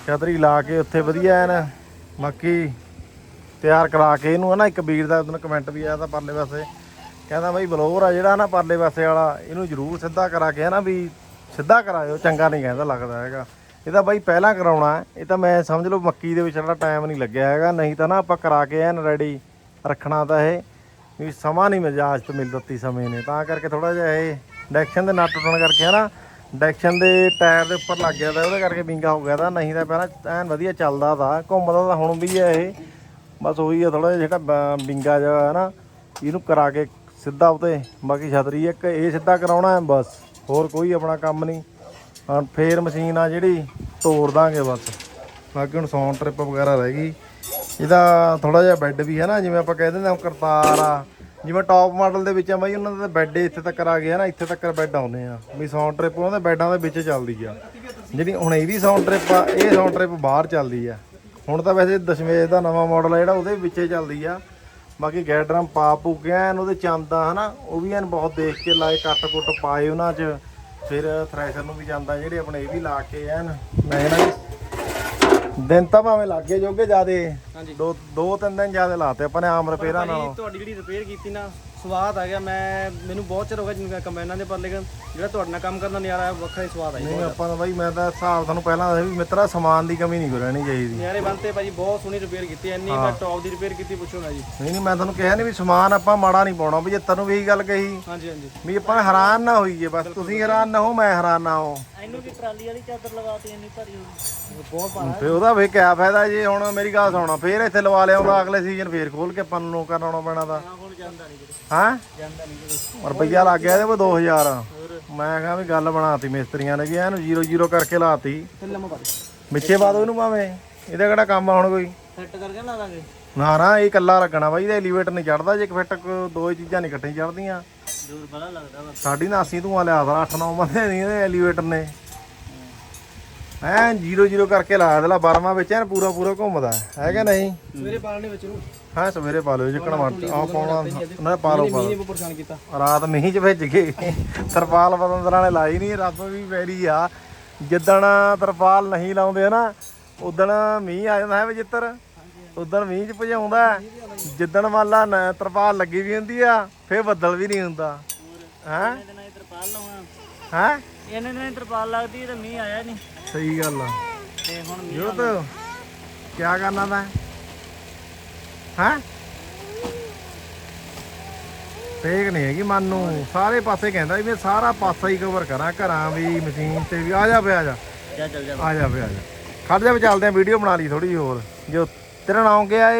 A: ਛਤਰੀ ਲਾ ਕੇ ਉੱਥੇ ਵਧੀਆ ਐਨ, ਬਾਕੀ ਤਿਆਰ ਕਰਾ ਕੇ ਇਹਨੂੰ ਹਨਾ, ਇੱਕ ਵੀਰ ਦਾ ਉਹਨੂੰ ਕਮੈਂਟ ਵੀ ਆਇਆ ਤਾਂ ਪਰਲੇ ਪਾਸੇ। ਕਹਿੰਦਾ ਬਈ ਬਲੋਰ ਆ ਜਿਹੜਾ ਨਾ ਪਰਲੇ ਪਾਸੇ ਵਾਲਾ, ਇਹਨੂੰ ਜ਼ਰੂਰ ਸਿੱਧਾ ਕਰਾ ਕੇ ਹਨਾ ਵੀ ਸਿੱਧਾ ਕਰਾਇਓ, ਚੰਗਾ ਨਹੀਂ ਕਹਿੰਦਾ ਲੱਗਦਾ ਹੈਗਾ। ਇਹ ਤਾਂ ਬਾਈ ਪਹਿਲਾਂ ਕਰਾਉਣਾ, ਇਹ ਤਾਂ ਮੈਂ ਸਮਝ ਲਓ ਮੱਕੀ ਦੇ ਵਿੱਚ ਸਾਡਾ ਟਾਈਮ ਨਹੀਂ ਲੱਗਿਆ ਹੈਗਾ, ਨਹੀਂ ਤਾਂ ਨਾ ਆਪਾਂ ਕਰਾ ਕੇ ਐਨ ਰੈਡੀ ਰੱਖਣਾ ਤਾਂ ਇਹ, ਵੀ ਸਮਾਂ ਨਹੀਂ ਇਜਾਜ਼ਤ ਮਿਲ ਦਿੱਤੀ ਸਮੇਂ ਨੇ। ਤਾਂ ਕਰਕੇ ਥੋੜਾ ਜਿਹਾ ਇਹ ਡੈਕਸ਼ਨ ਦੇ ਨੱਟ ਟੁੱਟਣ ਕਰਕੇ ਹਨਾ ਡੈਕਸ਼ਨ ਦੇ ਟਾਇਰ ਦੇ ਉੱਪਰ ਲੱਗ ਗਿਆ ਤਾਂ ਉਹਦੇ ਕਰਕੇ ਵਿੰਗਾ ਹੋ ਗਿਆ ਤਾਂ, ਨਹੀਂ ਤਾਂ ਪਹਿਲਾਂ ਐਨ ਵਧੀਆ ਚੱਲਦਾ ਤਾਂ, ਘੁੰਮਦਾ ਤਾਂ ਹੁਣ ਵੀ ਹੈ ਇਹ। ਬਸ ਉਹੀ ਆ ਥੋੜਾ ਜਿਹਾ ਜਿਹੜਾ ਬ- ਵਿੰਗਾ ਜਿਹਾ ਹੈ ਨਾ, ਇਹਨੂੰ ਕਰਾ ਕੇ ਸਿੱਧਾ ਉਤੇ ਬਾਕੀ ਛਤਰੀ ਇੱਕ, ਇਹ ਸਿੱਧਾ ਕਰਾਉਣਾ ਹੈ ਬਸ, ਹੋਰ ਕੋਈ ਆਪਣਾ ਕੰਮ ਨਹੀਂ। ਹਾਂ ਫੇਰ ਮਸ਼ੀਨ ਆ ਜਿਹੜੀ ਤੋੜ ਦਾਂਗੇ ਬਸ। ਬਾਕੀ ਹੁਣ ਸੌਣ ਟ੍ਰਿਪ ਵਗੈਰਾ ਰਹਿ ਗਈ। ਇਹਦਾ ਥੋੜਾ ਜਿਹਾ ਬੈੱਡ ਵੀ ਹੈ ਨਾ, ਜਿਵੇਂ ਆਪਾਂ ਕਹਿ ਦਿੰਦੇ ਹਾਂ ਕਰਤਾਰ ਆ। ਜਿਵੇਂ ਟੌਪ ਮਾਡਲ ਦੇ ਵਿੱਚ ਆ ਬਾਈ, ਉਹਨਾਂ ਦਾ ਬੈੱਡ ਇੱਥੇ ਤੱਕ ਆ ਗਿਆ ਨਾ, ਇੱਥੇ ਤੱਕ ਬੈੱਡ ਆਉਂਦੇ ਆ। ਵੀ ਸੌਣ ਟ੍ਰਿਪ ਉਹਨਾਂ ਦੇ ਬੈੱਡਾਂ ਦੇ ਵਿੱਚ ਚੱਲਦੀ ਆ। ਜਿਹੜੀ ਹੁਣ ਇਹਦੀ ਸੌਣ ਟ੍ਰਿਪ ਆ, ਇਹ ਸੌਣ ਟ੍ਰਿਪ ਬਾਹਰ ਚੱਲਦੀ ਆ। ਹੁਣ ਤਾਂ ਵੈਸੇ ਦਸ਼ਮੇਸ਼ ਦਾ ਨਵਾਂ ਮਾਡਲ ਆ ਜਿਹੜਾ ਉਹਦੇ ਵਿੱਚੇ ਚੱਲਦੀ ਆ। ਬਾਕੀ ਗੈਡਰਮ ਪਾ ਪੂ ਕੇ ਐਨ ਉਹਦੇ ਚੰਦਾ ਹਨਾ? ਉਹ ਵੀ ਐਨ ਬਹੁਤ ਦੇਖ ਕੇ ਲਾਏ ਕੱਟ ਕੁੱਟ ਪਾਏ ਉਹਨਾਂ 'ਚ। ਫਿਰ ਥ੍ਰੈਸ਼ਰ ਨੂੰ ਵੀ ਜਾਂਦਾ ਜਿਹੜੇ ਆਪਣੇ ਇਹ ਵੀ ਲਾ ਕੇ ਐਨ। ਮੈਂ ਵੀ ਦਿਨ ਤਾਂ ਭਾਵੇਂ ਲੱਗੇ ਜੋਗੇ ਜਿਆਦੇ। ਦੋ ਦੋ ਤਿੰਨ ਦਿਨ ਜਿਆਦੇ ਲਾਤੇ ਆਪਾਂ ਨੇ ਆਮ ਰਿਪੇਅਰਾਂ ਨਾਲੋਂ।
C: ਤੁਹਾਡੀ ਜਿਹੜੀ ਰਿਪੇਅਰ ਕੀਤੀ ਨਾ ਸਵਾਦ ਆ ਗਿਆ ਮੈਂ ਮੈਨੂੰ ਬਹੁਤ ਚਿਰ ਹੋ ਗਿਆ ਜਿੰਨਾ ਕੰਬਾਈਨਾਂ ਦੇ ਪਰ ਲੇਕਿਨ ਜਿਹੜਾ ਤੁਹਾਡੇ ਨਾਲ ਕੰਮ ਕਰਨ ਦਾ ਨਜ਼ਾਰਾ ਆਇਆ, ਵੱਖਰਾ ਹੀ ਸਵਾਦ ਆਇਆ
A: ਨਹੀਂ ਆਪਾਂ ਤਾਂ ਬਾਈ ਮੈਂ ਤਾਂ ਹਿਸਾਬ ਤੁਹਾਨੂੰ ਪਹਿਲਾਂ ਦੱਸਿਆ ਵੀ ਮਿੱਤਰਾ ਸਮਾਨ ਦੀ ਕਮੀ ਨਹੀਂ ਰਹਿਣੀ ਚਾਹੀਦੀ।
C: ਨਿਆਰੇ ਬੰਤੇ ਭਾਜੀ ਬਹੁਤ ਸੋਹਣੀ ਰਿਪੇਅਰ ਕੀਤੀ ਐਨੀ ਮੈਂ ਟੌਪ ਦੀ ਰਿਪੇਅਰ ਕੀਤੀ ਪੁੱਛੋ ਨਾ ਜੀ।
A: ਨਹੀਂ ਨਹੀਂ ਮੈਂ ਤੁਹਾਨੂੰ ਕਿਹਾ ਨਹੀਂ ਵੀ ਸਮਾਨ ਆਪਾਂ ਮਾੜਾ ਨਹੀਂ ਪਾਉਣਾ ਵੀ ਜੇ ਤੈਨੂੰ ਵੀ ਇਹੀ ਗੱਲ ਕਹੀ।
C: ਹਾਂਜੀ ਹਾਂਜੀ।
A: ਵੀ ਆਪਾਂ ਹੈਰਾਨ ਨਾ ਹੋਈਏ ਬਸ ਤੁਸੀਂ ਹੈਰਾਨ ਨਾ ਹੋ ਮੈਂ ਹੈਰਾਨ ਨਾ ਹੋ।
B: ਇਹਨੂੰ ਵੀ ਟਰਾਲੀ ਵਾਲੀ ਚਾਦਰ ਲਗਾਤੀ ਇੰਨੀ ਭਰੀ ਹੋਈ।
C: ਬਹੁਤ ਭਾਰਾ
A: ਫੇ ਉਹਦਾ ਵੇ ਕਿਆ ਫਾਇਦਾ ਜੇ ਹੁਣ ਮੇਰੀ ਗੱਲ ਸੁਣਾ ਫੇਰ ਇੱਥੇ ਲਵਾ ਲਿਆਉਂਦਾ ਅਗਲੇ ਸੀਜ਼ਨ ਫੇਰ ਖੋਲ ਕੇ ਆਪਾਂ ਨੂੰ ਕਰਨਾ ਪੈਣਾ ਦਾ ਹਾਂ? ਰੁਪਈਆ ਲੱਗ ਗਿਆ ਇਹਦੇ ਕੋਲ 2000 ਮੈਂ ਕਿਹਾ ਵੀ ਗੱਲ ਬਣਾਤੀ ਮਿਸਤਰੀਆਂ ਨੇ ਵੀ ਇਹਨੂੰ 0 ਕਰਕੇ ਲਾਤੀ। ਵਿੱਚੇ ਪਾ ਦੋ ਇਹਨੂੰ ਭਾਵੇਂ। ਇਹਦਾ ਕਿਹੜਾ ਕੰਮ ਆ ਹੁਣ ਕੋਈ?
B: ਸੈੱਟ ਕਰਕੇ ਲਾ ਦਾਂਗੇ।
A: ਨਾ ਨਾ ਇਹ ਇਕੱਲਾ ਲੱਗਣਾ ਬਾਈ ਇਹਦਾ ਐਲੀਵੇਟਰ ਨਹੀਂ ਚੜਦਾ। ਜੇ ਇੱਕ ਫਿੱਟ ਕੋ- ਦੋ ਚੀਜ਼ਾਂ ਨਹੀਂ ਇਕੱਠੀਆਂ ਚੜਦੀਆਂ।
B: ਦੂਰ ਬੜਾ ਲੱਗਦਾ ਵਾ।
A: ਸਾਡੀ ਨਾ 80 ਧੂਆਂ ਲਿਆ ਦਾ 8-9 ਬੰਦੇ ਨਹੀਂ ਇਹਦੇ ਐਲੀਵੇਟਰ ਨੇ। ਐ ਜੀਰੋ ਜੀਰੋ ਕਰਕੇ ਲਾ ਦੇਲਾ 12ਵਾਂ ਵਿੱਚ ਐਨ ਪੂਰਾ ਪੂਰਾ ਘੁੰਮਦਾ। ਹੈ ਕਿ ਨਹੀਂ?
C: ਸਵੇਰੇ ਪਾਲਣੇ ਵਿੱਚ ਨੂੰ।
A: ਹਾਂ ਸਵੇਰੇ ਪਾ ਲਿਓ ਜਿੱਕਣ ਮਰ ਆ ਪਾਉਣਾ ਉਹਨਾਂ ਨੇ ਪਾ ਲਓ ਪਾ
C: ਮੀਂਹ
A: ਲਓ
C: ਨੇ ਪਰੇਸ਼ਾਨ ਕੀਤਾ।
A: ਰਾਤ ਮੀਂਹ ਚ ਭਿੱਜ ਗਏ ਤਰਪਾਲ ਬਦੰਦਰਾਂ ਨੇ ਲਾਈ ਨਹੀਂ ਰੱਬ ਵੀ ਵੈਰੀ ਆ। ਜਿੱਦਣ ਤਰਪਾਲ ਨਹੀਂ ਲਾਉਂਦੇ ਹਨਾ ਉਦਣ ਮੀਂਹ ਆ ਜਾਂਦਾ ਹੈ ਵਜਿੱਤਰ। ਉਦਣ ਮੀਂਹ ਚ ਭਜਾਉਂਦਾ ਹੈ। ਜਿੱਦਣ ਮੰਨ ਲਾ ਨ- ਤਰਪਾਲ ਲੱਗੀ ਵੀ ਹੁੰਦੀ ਆ ਫੇਰ ਬੱਦਲ ਵੀ ਨਹੀਂ ਹੁੰਦਾ। ਹੈ?
B: ਇਹਦੇ ਨਾਲ ਹੀ ਤਰਪਾਲ ਲਾਉਣਾ।
A: ਹੈ?
B: ਇਹਨੇ ਤਰਪਾਲ ਲੱਗਦੀ ਤੇ ਮੀਂਹ ਆਇਆ ਨਹੀਂ।
A: ਸਹੀ ਗੱਲ ਆ।
B: ਤੇ ਹੁਣ ਮੀਂਹ
A: ਜੋਤ ਕੀ ਕਰਨਾ ਤਾਂ ਹੈ? ਫੇਕ ਨਹੀਂ ਹੈਗੀ ਮਨ ਨੂੰ। ਸਾਰੇ ਪਾਸੇ ਕਹਿੰਦਾ ਵੀ ਮੈਂ ਸਾਰਾ ਪਾਸਾ ਹੀ ਕਵਰ ਕਰਾਂ ਘਰਾਂ ਵੀ ਮਸ਼ੀਨ ਤੇ ਵੀ। ਆ ਜਾ ਪਿਆ ਜਾ।
B: ਜਾ ਚੱਲ ਜਾ।
A: ਆ ਜਾ ਪਿਆ ਜਾ। ਖੜ ਜਾ ਵੀ ਚੱਲਦੇ ਆ ਵੀਡੀਓ ਬਣਾ ਲਈ ਥੋੜੀ ਹੋਰ। ਜੋ ਤੇਰਾ ਨਾਮ ਕੀ ਆ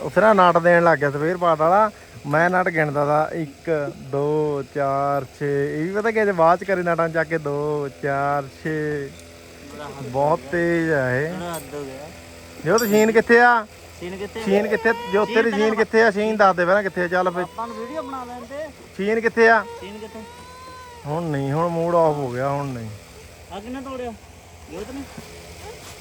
A: ਉੱਥੇ ਨਾ ਨਾਟ ਦੇਣ ਲੱਗ ਗਿਆ ਸਵੇਰ ਪਾਟ ਵਾਲਾ। ਮੈਂ ਨਾਟ ਗਿਣਦਾ ਦਾ। 1 2 4 6 ਇਹ ਵੀ ਪਤਾ ਕਿ ਜੇ ਬਾਅਦ ਚ ਕਰੇ ਨਾਟਾਂ ਚੱਕ ਕੇ 2 4 6 ਬਹੁਤ ਤੇਜ਼ ਆ ਇਹ। ਜੋ ਤਸ਼ੀਨ ਕਿੱਥੇ ਆ?
B: ਸੀਨ ਕਿੱਥੇ
A: ਸ਼ੀਨ ਕਿੱਥੇ ਜੋ ਤੇਰੀ ਸ਼ੀਨ ਕਿੱਥੇ ਆ? ਸ਼ੀਨ ਦੱਸ ਦੇ ਪਹਿਲਾਂ ਕਿੱਥੇ ਆ? ਚੱਲ ਫੇ
B: ਆਪਾਂ ਨੂੰ ਵੀਡੀਓ ਬਣਾ ਲੈਂਦੇ
A: ਸ਼ੀਨ ਕਿੱਥੇ ਆ?
B: ਸੀਨ ਕਿੱਥੇ?
A: ਹੁਣ ਨਹੀਂ ਹੁਣ ਮੂਡ ਆਫ ਹੋ ਗਿਆ ਹੁਣ ਨਹੀਂ।
B: ਆ ਕਿੰਨੇ ਤੋੜਿਆ? ਜੋਤ ਨੇ?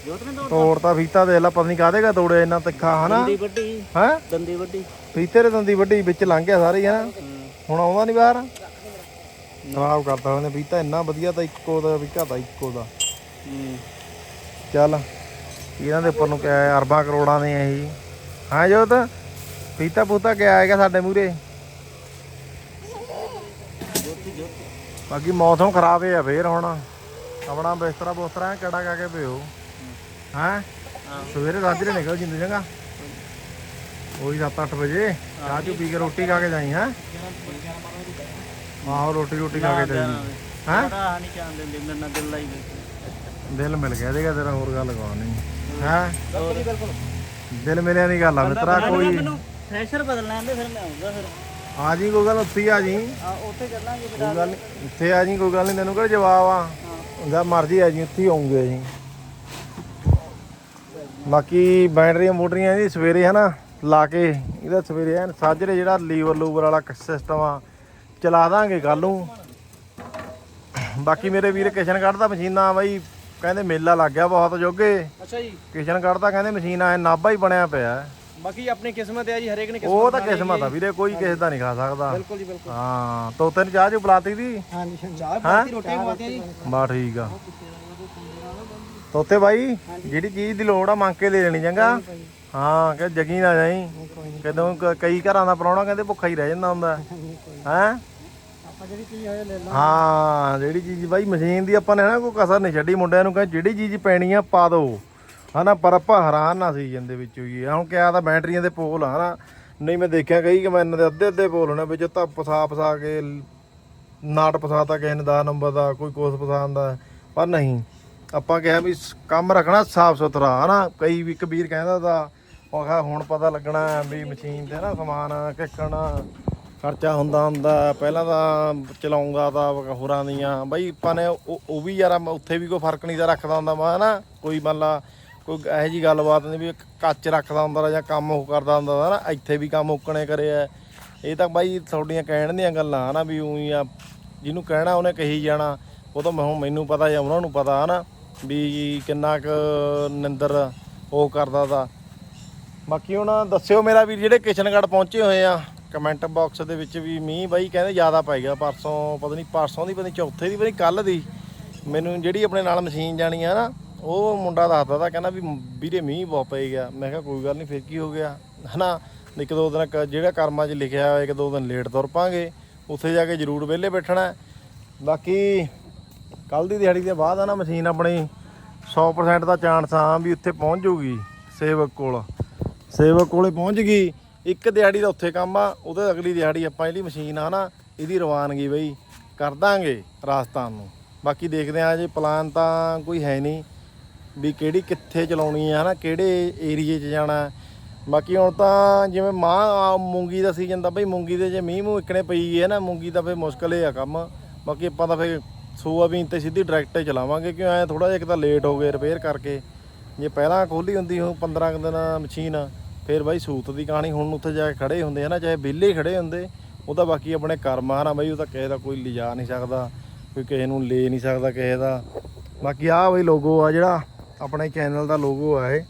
B: ਜੋਤ ਨੇ ਤੋੜ
A: ਤੋੜਤਾ ਫੀਤਾ ਦੇ ਲੈ ਪਤਾ ਨਹੀਂ ਕਾਹਦੇ ਕਾ ਤੋੜਿਆ ਇੰਨਾ ਤਿੱਖਾ ਹਨਾ?
B: ਦੰਦੀ ਵੱਡੀ
A: ਹੈ?
B: ਦੰਦੀ ਵੱਡੀ
A: ਫੀਤੇ ਦੇ ਦੰਦੀ ਵੱਡੀ ਵਿੱਚ ਲੰਘ ਗਿਆ ਸਾਰੇ ਹਨਾ?
B: ਹੂੰ।
A: ਹੁਣ ਆਉਂਦਾ ਨਹੀਂ ਬਾਹਰ? ਖਰਾਬ ਕਰਤਾ ਉਹਨੇ ਫੀਤਾ ਇੰਨਾ ਵਧੀਆ ਤਾਂ ਇੱਕੋ ਦਾ ਫੀਤਾ ਤਾਂ ਇੱਕੋ ਦਾ।
B: ਹੂੰ।
A: ਚੱਲ। ਇਹਨਾਂ ਦੇ ਉੱਪਰ ਨੂੰ ਕਿਆ ਅਰਬਾਂ ਕਰੋੜਾਂ ਦੇ ਆ ਇਹ ਹਾਂ ਜੋਤ ਫੀਤਾ ਪੂਤਾ ਕਿਆ ਆਏਗਾ ਸਾਡੇ ਮੂਰੇ ਬਾਕੀ ਮੌਸਮ ਖਰਾਬ ਹੈ ਫੇਰ ਹੁਣ। ਆਪਣਾ ਬਿਸਤਰਾ ਬੋਸਤਰਾ ਕਿਹੜਾ ਕਾ ਕੇ ਪਿਓ। ਹਾਂ?
B: ਹਾਂ
A: ਸਵੇਰੇ ਰਾਜਰੇ ਨਿਕਲ ਜਿੰਦ ਜਗਾ ਉਹੀ 7-8 ਵਜੇ। ਚਾਹ ਚੂ ਪੀ ਕੇ ਰੋਟੀ ਖਾ ਕੇ ਜਾਈ ਹਾਂ? ਆਹੋ ਰੋਟੀ ਰੋਟੀ ਖਾ ਕੇ ਜਾਈ।
B: ਹਾਂ? ਪਤਾ ਨਹੀਂ ਚਾਹੁੰਦੇ ਦਿੰਦੇ ਮੇਰੇ ਨਾਲ ਦਿਲ ਲਾਈ
A: ਦਿਲ ਮਿਲ ਗਿਆ ਦੇਗਾ ਤੇਰਾ ਹੋਰ ਗੱਲ ਕੋ ਨਹੀਂ ਹਾਂ? ਦਿਲ ਮਿਲਿਆ ਨਹੀਂ ਗੱਲ ਆ ਮਿੱਤਰਾ ਕੋਈ
B: ਮੈਨੂੰ ਫਰੈਸ਼ਰ ਬਦਲਣਾ ਆਂਦੇ ਫਿਰ ਮੈਂ ਆਉਂਗਾ ਫਿਰ।
A: ਆ ਜੀ ਕੋਈ ਗੱਲ ਉੱਥੇ ਹੀ ਆ ਜੀ।
B: ਆ ਉੱਥੇ ਚੱਲਾਂਗੇ
A: ਕੋਈ ਗੱਲ ਨੀ ਆ ਜੀ ਕੋਈ ਗੱਲ ਨਹੀਂ ਤੈਨੂੰ ਕਿਹੜਾ ਜਵਾਬ ਆ? ਉਹਦਾ ਮਰਜ਼ੀ ਆ ਜੀ ਉੱਥੇ ਹੀ ਆਉਂਗੇ ਜੀ। ਬਾਕੀ ਬੈਟਰੀਆਂ ਮੋਟਰੀਆਂ ਇਹਦੀ ਸਵੇਰੇ ਹਨਾ ਲਾ ਕੇ ਇਹਦਾ ਸਵੇਰੇ ਐਨ ਸਾਜਰੇ ਜਿਹੜਾ ਲੀਵਰ ਲੂਵਰ ਵਾਲਾ ਸਿਸਟਮ ਆ ਚਲਾ ਦਾਂਗੇ ਕੱਲ ਨੂੰ। ਬਾਕੀ ਮੇਰੇ ਵੀਰ ਕਿਸ਼ਨ ਕੱਢਦਾ ਮਸ਼ੀਨਾਂ ਬਾਈ ਕਹਿੰਦੇ ਮੇਲਾ ਲੱਗ ਗਿਆ ਬਹੁਤ ਜੋਗੇ।
C: ਅੱਛਾ ਜੀ।
A: ਕਿਸ਼ਨ ਕੱਢਦਾ ਕਹਿੰਦੇ ਮਸ਼ੀਨ ਐ ਨਾਭਾ ਹੀ ਬਣਿਆ ਪਿਆ। ਹੈ।
C: ਬਾਕੀ ਆਪਣੀ ਕਿਸਮਤ ਹੈ ਜੀ ਹਰੇਕ ਨੇ ਕਿਸਮਤ
A: ਉਹ ਤਾਂ ਕਿਸਮਤ ਆ ਵੀਰੇ ਕੋਈ ਕਿਸੇ ਦਾ ਨਹੀਂ ਖਾ ਸਕਦਾ।
C: ਬਿਲਕੁਲ ਜੀ ਬਿਲਕੁਲ।
A: ਹਾਂ ਤੋਤੇ ਨੂੰ ਚਾਹ ਚੂ ਬੁਲਾਤੀ ਦੀ?
C: ਚਾਹ ਪਾਤੀ ਰੋਟੀ ਖਵਾਤੀ ਜੀ।
A: ਬਾ ਠੀਕ ਆ। ਤੋਤੇ ਬਾਈ ਜਿਹੜੀ ਚੀਜ਼ ਦੀ ਲੋੜ ਆ ਮੰਗ ਕੇ ਲੈ ਲੈਣੀ ਚੰਗਾ? ਹਾਂ ਕਿ ਜਗੀ ਨਾ। ਜਾਈ ਕਦੋਂ ਕ- ਕਈ ਘਰਾਂ ਦਾ ਪ੍ਰਾਹੁਣਾ ਕਹਿੰਦੇ ਭੁੱਖਾ ਹੀ ਰਹਿ ਜਾਂਦਾ ਹੁੰਦਾ। ਹੈ?
C: ਜਿਹੜੀ ਚੀਜ਼ ਹੋਏ ਲੈ
A: ਹਾਂ, ਜਿਹੜੀ ਚੀਜ਼ ਬਾਈ ਮਸ਼ੀਨ ਦੀ ਆਪਾਂ ਨੇ ਨਾ ਕੋਈ ਕਸਰ ਨਹੀਂ ਛੱਡੀ, ਮੁੰਡਿਆਂ ਨੂੰ ਕਹਿੰਦੇ ਜਿਹੜੀ ਚੀਜ਼ ਪੈਣੀ ਆ ਪਾ ਦੋ। ਹਨਾ, ਪਰ ਆਪਾਂ ਹੈਰਾਨ ਨਾ ਸੀਜ਼ਨ ਦੇ ਵਿੱਚ ਹੋਈਏ। ਹੁਣ ਕਿਹਾ ਤਾਂ ਬੈਟਰੀਆਂ ਦੇ ਪੋਲ ਆ, ਹਨਾ। ਨਹੀਂ ਮੈਂ ਦੇਖਿਆ ਕਈ ਕਮੈਨ ਦੇ ਅੱਧੇ ਅੱਧੇ ਪੋਲ ਨੇ ਵਿੱਚ, ਤਾਂ ਫਸਾ ਪਸਾ ਕੇ ਲ- ਨਾਟ ਫਸਾਤਾ ਕਿਸੇ ਨੇ 10 ਨੰਬਰ ਦਾ, ਕੋਈ ਕੋਸ ਪਸਾਉਂਦਾ ਪਰ ਨਹੀਂ। ਆਪਾਂ ਕਿਹਾ ਵੀ ਕੰਮ ਰੱਖਣਾ ਸਾਫ਼ ਸੁਥਰਾ, ਹਨਾ। ਕਈ ਵੀ ਕਬੀਰ ਕਹਿੰਦਾ ਤਾਂ ਉਹ ਆਖਿਆ ਹੁਣ ਪਤਾ ਲੱਗਣਾ ਵੀ ਮਸ਼ੀਨ ਤੇ ਨਾ ਸਮਾਨ ਕਿੱਕਣਾ। ਖਰਚਾ ਹੁੰਦਾ ਹੁੰਦਾ, ਪਹਿਲਾਂ ਤਾਂ ਚਲਾਉਂਦਾ ਤਾਂ ਹੋਰਾਂ ਦੀਆਂ। ਬਈ ਆਪਾਂ ਨੇ ਉਹ ਵੀ ਯਾਰ ਉੱਥੇ ਵੀ ਕੋਈ ਫ਼ਰਕ ਨਹੀਂ ਤਾਂ ਰੱਖਦਾ ਹੁੰਦਾ, ਮੈਂ ਨਾ ਕੋਈ ਮੰਨ ਲਾ, ਕੋਈ ਇਹੋ ਜੀ ਗੱਲਬਾਤ ਨਹੀਂ ਵੀ ਕੱਚ ਰੱਖਦਾ ਹੁੰਦਾ ਜਾਂ ਕੰਮ ਉਹ ਕਰਦਾ ਹੁੰਦਾ ਤਾ ਨਾ ਇੱਥੇ ਵੀ ਕੰਮ ਉਕਣੇ ਕਰਿਆ ਇਹ ਤਾਂ ਬਾਈ ਤੁਹਾਡੀਆਂ ਕਹਿਣ ਦੀਆਂ ਗੱਲਾਂ, ਹਨਾ, ਵੀ ਉਹੀ ਆ। ਜਿਹਨੂੰ ਕਹਿਣਾ ਉਹਨੇ ਕਹੀ ਜਾਣਾ। ਉਹ ਤਾਂ ਮੈਂ- ਮੈਨੂੰ ਪਤਾ ਜਾਂ ਉਹਨਾਂ ਨੂੰ ਪਤਾ, ਹਨਾ, ਵੀ ਕਿੰਨਾ ਕੁ ਨਿੰਦਰ ਉਹ ਕਰਦਾ ਤਾ। ਬਾਕੀ ਹੁਣ ਦੱਸਿਓ ਮੇਰਾ ਵੀਰ, ਜਿਹੜੇ ਕਿਸ਼ਨਗੜ੍ਹ ਪਹੁੰਚੇ ਹੋਏ ਆ। ਕਮੈਂਟ ਬਾਕਸ ਦੇ ਵਿੱਚ ਵੀ ਮੀਂਹ ਬਾਈ ਕਹਿੰਦੇ ਜ਼ਿਆਦਾ ਪੈ ਗਿਆ, ਪਰਸੋਂ ਪਤਾ ਨਹੀਂ ਪਰਸੋਂ ਦੀ, ਪਤਾ ਨਹੀਂ ਚੌਥੇ ਦੀ, ਪਤਾ ਨਹੀਂ ਕੱਲ ਦੀ। ਮੈਨੂੰ ਜਿਹੜੀ ਆਪਣੇ ਨਾਲ ਮਸ਼ੀਨ ਜਾਣੀ ਆ ਨਾ, ਉਹ ਮੁੰਡਾ ਦੱਸਦਾ ਤਾਂ ਕਹਿੰਦਾ ਵੀ ਵੀਰੇ ਮੀਂਹ ਬਹੁਤ ਪੈ ਗਿਆ। ਮੈਂ ਕਿਹਾ ਕੋਈ ਗੱਲ ਨਹੀਂ ਫਿਰ ਕੀ ਹੋ ਗਿਆ? ਹਨਾ, ਇੱਕ ਦੋ ਦਿਨ ਕ- ਜਿਹੜਾ ਕਰਮਾਂ 'ਚ ਲਿਖਿਆ ਹੋਇਆ, ਇੱਕ ਦੋ ਦਿਨ ਲੇਟ ਤੁਰ ਪਾਂਗੇ। ਉੱਥੇ ਜਾ ਕੇ ਜ਼ਰੂਰ ਵਿਹਲੇ ਬੈਠਣਾ ਬਾਕੀ ਕੱਲ ਦੀ ਦਿਹਾੜੀ ਦੇ ਬਾਅਦ ਆ ਨਾ ਮਸ਼ੀਨ ਆਪਣੀ 100% ਦਾ ਚਾਂਸ ਆ ਵੀ ਉੱਥੇ ਪਹੁੰਚ ਜਾਊਗੀ ਸੇਵਕ ਕੋਲ। ਸੇਵਕ ਕੋਲੇ ਪਹੁੰਚ ਗਈ। ਇੱਕ ਦਿਹਾੜੀ ਦਾ ਉੱਥੇ ਕੰਮ ਆ, ਉਹਦੇ ਅਗਲੀ ਦਿਹਾੜੀ ਆਪਾਂ ਜਿਹੜੀ ਮਸ਼ੀਨ ਆ ਨਾ, ਇਹਦੀ ਰਵਾਨਗੀ ਬਈ ਕਰ ਦਾਂਗੇ ਰਾਜਸਥਾਨ ਨੂੰ। ਬਾਕੀ ਦੇਖਦੇ ਆ ਜੇ ਪਲਾਨ ਤਾਂ ਕੋਈ ਹੈ ਨਹੀਂ ਵੀ ਕਿਹੜੀ ਕਿੱਥੇ ਚਲਾਉਣੀ ਆ, ਹਨਾ, ਕਿਹੜੇ ਏਰੀਏ 'ਚ ਜਾਣਾ। ਬਾਕੀ ਹੁਣ ਤਾਂ ਜਿਵੇਂ ਮਾਂ ਮੂੰਗੀ ਦਾ ਸੀਜ਼ਨ ਦਾ ਬਈ ਮੂੰਗੀ ਦੇ ਜੇ ਮੀਂਹ ਮੂੰਹ ਇਕਣੇ ਪਈ ਹੈ ਨਾ, ਮੂੰਗੀ ਤਾਂ ਫੇ ਮੁਸ਼ਕਲ ਹੀ ਆ ਕੰਮ। ਬਾਕੀ ਆਪਾਂ ਤਾਂ ਫੇ ਸੋਆਬੀਨ ਤੇ ਸਿੱਧੀ ਡਾਇਰੈਕਟ ਚਲਾਵਾਂਗੇ, ਕਿਉਂ ਐ ਥੋੜਾ ਜਿਹਾ ਇੱਕ ਤਾਂ ਲੇਟ ਹੋ ਗਏ ਰਿਪੇਅਰ ਕਰਕੇ। ਜੇ ਪਹਿਲਾਂ ਖੋਲੀ ਹੁੰਦੀ ਹੋ 15 ਕੁ ਦਿਨ ਮਸ਼ੀਨ। ਫਿਰ ਬਾਈ ਸੂਤ ਦੀ ਕਹਾਣੀ ਹੁਣ ਉੱਥੇ ਜਾ ਕੇ ਖੜੇ ਹੁੰਦੇ ਆ ਨਾ, ਚਾਹੇ ਵਿਹਲੇ ਹੀ ਖੜੇ ਹੁੰਦੇ, ਉਹ ਤਾਂ ਬਾਕੀ ਆਪਣੇ ਕਰਮ ਆ ਨਾ ਬਾਈ, ਉਹ ਤਾਂ ਕਿਸੇ ਦਾ ਕੋਈ ਲਿਜਾ ਨਹੀਂ ਸਕਦਾ, ਕੋਈ ਕਿਸੇ ਨੂੰ ਲੈ ਨਹੀਂ ਸਕਦਾ ਕਿਸੇ ਦਾ। ਬਾਕੀ ਆਹ ਬਈ ਲੋਗੋ ਆ ਜਿਹੜਾ, ਆਪਣੇ ਚੈਨਲ ਦਾ ਲੋਗੋ ਆ ਇਹ।